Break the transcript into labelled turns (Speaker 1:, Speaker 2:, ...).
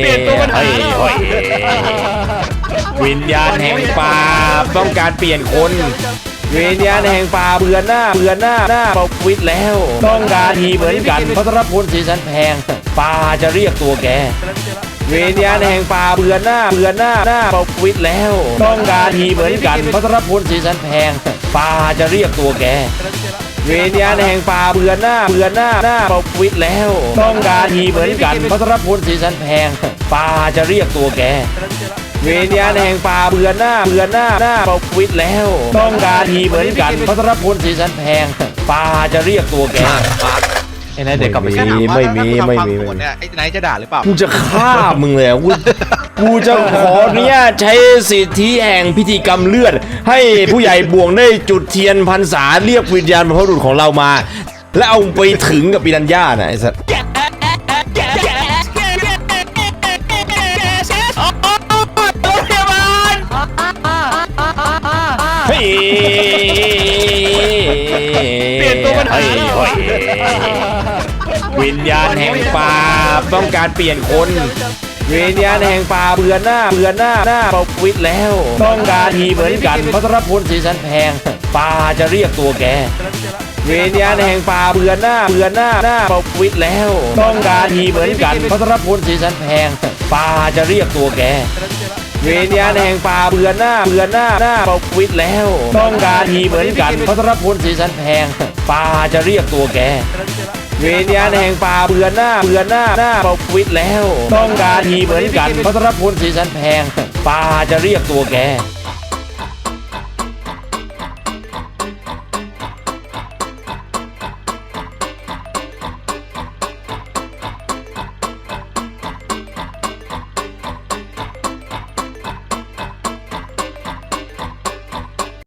Speaker 1: เปลี่ยนตัวปัญหาววิญญาณแห่งป่าต้องการเปลี่ยนคน วิญญาณแห่งป่าเบื่อหน้าเบื่อหน้าหน้าประวิตแล้ว ต้องการทีเหมือนกันพัทรพลสีสันแพงป่าจะเรียกตัวแกวิญญาณแห่งป่าเบื่อหน้าเบื่อหน้าหน้าประวิตแล้ว ต้องการทีเหมือนกันพัทรพลสีสันแพงป่าจะเรียกตัวแก วิญญาณแห่งป่าเบื่อหน้าเบื่อหน้าหน้าปวิทแล้ว ต้องการทีเหมือนกันพัทรพลสีสันแพงป่าจะเรียกตัวแกเวียนญาณแห่งป่าเบื่อหน้าเบื่อหน้าหน้าปวิทแล้ว ต้องการทีเหมือนกันพัทรพลสีสันแพงป่าจะเรียกตัวแก
Speaker 2: ไอ้นายเด็กกลับไป
Speaker 1: ไม่
Speaker 2: แค่
Speaker 1: มี
Speaker 2: ถามว่า
Speaker 1: ไม่มี
Speaker 2: ถ้า
Speaker 1: ไม่
Speaker 2: ทำ
Speaker 1: มี
Speaker 2: ฟังผลเนี่ยไอ้นายจะด่าหรือเปล่า
Speaker 1: กูจะฆ่ามึงเลยอะกูกูจะขอเนี้ยใช้สิทธิแห่งพิธีกรรมเลือด ให้ผู้ใหญ่บวงได้จุดเทียนพรรษาเรียกวิญญาณบรรพบุรุษของเรามา แล้วเอาไปถึงกับปีนัญญาน่ะไอ้สัส เฮ้ย
Speaker 2: เปลี่ยนตัวปัญหา
Speaker 1: เฮ้ยเฮ้ยวิญญาณแห่งป่าต้องการเปลี่ยนคน วิญญาณแห่งป่าเบื่อหน้าเบื่อหน้าหน้าปวิดแล้ว ต้องการทีเหมือนกันพัทรพลสีสันแพงป่าจะเรียกตัวแกวิญญาณแห่งป่าเบื่อหน้าเบื่อหน้าหน้าปวิดแล้ว ต้องการทีเหมือนกันพัทรพลสีสันแพงป่าจะเรียกตัวแก เวียนญาณแห่งป่าเบื่อหน้าเบื่อหน้าหน้าปวิดแล้ว ต้องการทีเหมือนกันพัทรพลสีสันแพงป่าจะเรียกตัวแกเวียนญาณแห่งป่าเบื่อหน้าเบื่อหน้าหน้าปวิดแล้ว ต้องการทีเหมือนกันพัทรพลสีสันแพงป่าจะเรียกตัวแก